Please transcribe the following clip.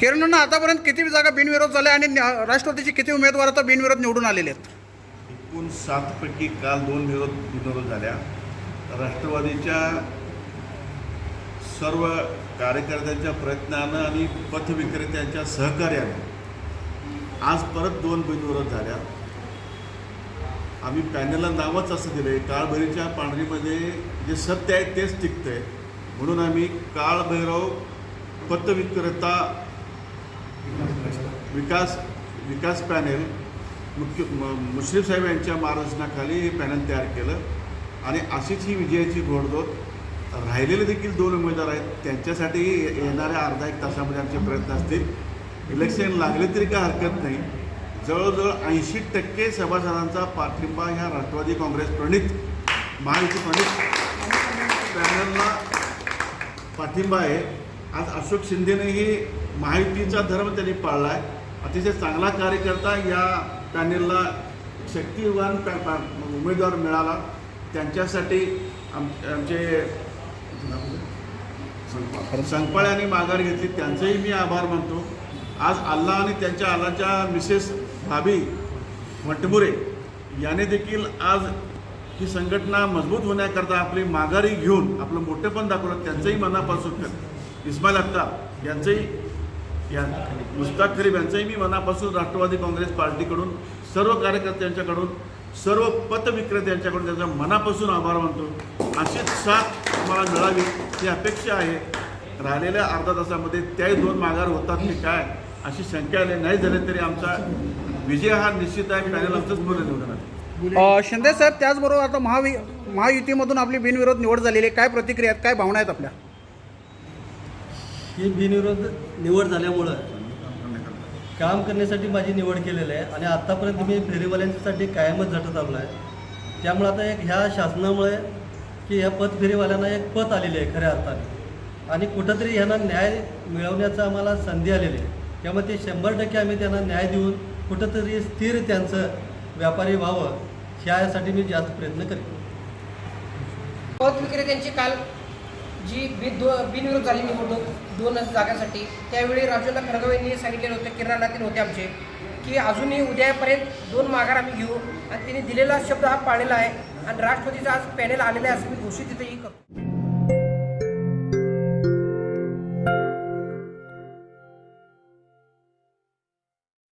किरणांना आतापर्यंत किती जागा बिनविरोध झाल्या आणि न्या- राष्ट्रवादीचे किती उमेदवार आता बिनविरोध निवडून आलेले आहेत? एकूण सातपैकी काल दोन विरोध बिनविरोध झाल्या. राष्ट्रवादीच्या सर्व कार्यकर्त्यांच्या प्रयत्नानं आणि पथविक्रेत्यांच्या सहकार्यानं आज परत दोन बिनविरोध झाल्या. आम्ही पॅनलला नावच असं दिलं आहे काळभैरीच्या पांढरीमध्ये जे सत्य आहे तेच टिकतं आहे म्हणून आम्ही काळभैरव पथविक्रेता विकास विकास पॅनेल मुख्य म- मुश्रीफ साहेब यांच्या मार्गदर्शनाखाली हे पॅनल तयार केलं. आणि अशीच ही विजयाची घोडदोड राहिलेले देखील दोन उमेदवार आहेत. त्यांच्यासाठी येणाऱ्या अर्धा एक तासामध्ये आमचे प्रयत्न असतील. इलेक्शन लागले तरी काय हरकत नाही. जवळजवळ ऐंशी टक्के सभासदांचा पाठिंबा ह्या राष्ट्रवादी काँग्रेस प्रणित महायुती प्रणित पॅनलला पाठिंबा आहे. आज अशोक शिंदेनेही महायुतीचा धर्म त्यांनी पाळला आहे अतिशय चांगला कार्यकर्ता या पॅनेलला शक्तिवान पॅ- पॅ- उमेदवार मिळाला. त्यांच्यासाठी आम आमचे संकपाळ यांनी माघार घेतली. त्यांचंही मी आभार मानतो. आज अल्ला आणि त्यांच्या अल्लाच्या मिसेस भाभी वटमुरे याने देखील आज ही संघटना मजबूत होण्याकरता आपली माघारी घेऊन आपलं मोठेपण दाखवलं. त्यांचंही मनापासून इस्माईल अख्ता यांचंही या मुस्ताक खरीब यांचंही मी मनापासून राष्ट्रवादी काँग्रेस पार्टीकडून सर्व कार्यकर्त्यांच्याकडून सर्व पतविक्रेत्यांच्याकडून त्यांचा मनापासून आभार मानतो. अशीच साथ आम्हाला मिळावी ही अपेक्षा आहे. राहिलेल्या अर्धा तासामध्ये त्याही दोन माघार होतात की काय अशी शंका आली. नाही झाले तरी आमचा विजय हा निश्चित आहे. पॅनल आमचंच बोलणं निवडून शिंदे साहेब त्याचबरोबर आता महावि महायुतीमधून आपली बिनविरोध निवड झालेली आहे. काय प्रतिक्रिया आहेत? काय भावना आहेत आपल्या? ही बिनविरोध निवड झाल्यामुळं काम करण्यासाठी माझी निवड केलेली आहे आणि आत्तापर्यंत मी फेरीवाल्यांसाठी कायमच झटत आलो आहे. त्यामुळे आता एक ह्या शासनामुळे की ह्या पद फेरीवाल्यांना एक पत आलेली आहे खऱ्या अर्थाने. आणि कुठंतरी ह्यांना न्याय मिळवण्याचा आम्हाला संधी आलेली आहे. त्यामुळे ते शंभर टक्के आम्ही त्यांना न्याय देऊन कुठंतरी स्थिर त्यांचं व्यापारी व्हावं ह्यासाठी मी जास्त प्रयत्न करेन. पथ विक्रेत्यांची काल जी बि दो बिनविरोध झाली निवडणूक दोन जागांसाठी त्यावेळी राजूला खडगाव यांनी सांगितलेलं होतं किरण नातील होते आमचे की अजूनही उद्यापर्यंत दोन माघार आम्ही घेऊ. आणि त्यांनी दिलेला शब्द हा पाळलेला आहे. आणि राष्ट्रपतीचा आज पॅनेल आलेला आहे असं मी घोषित तिथेही करतो.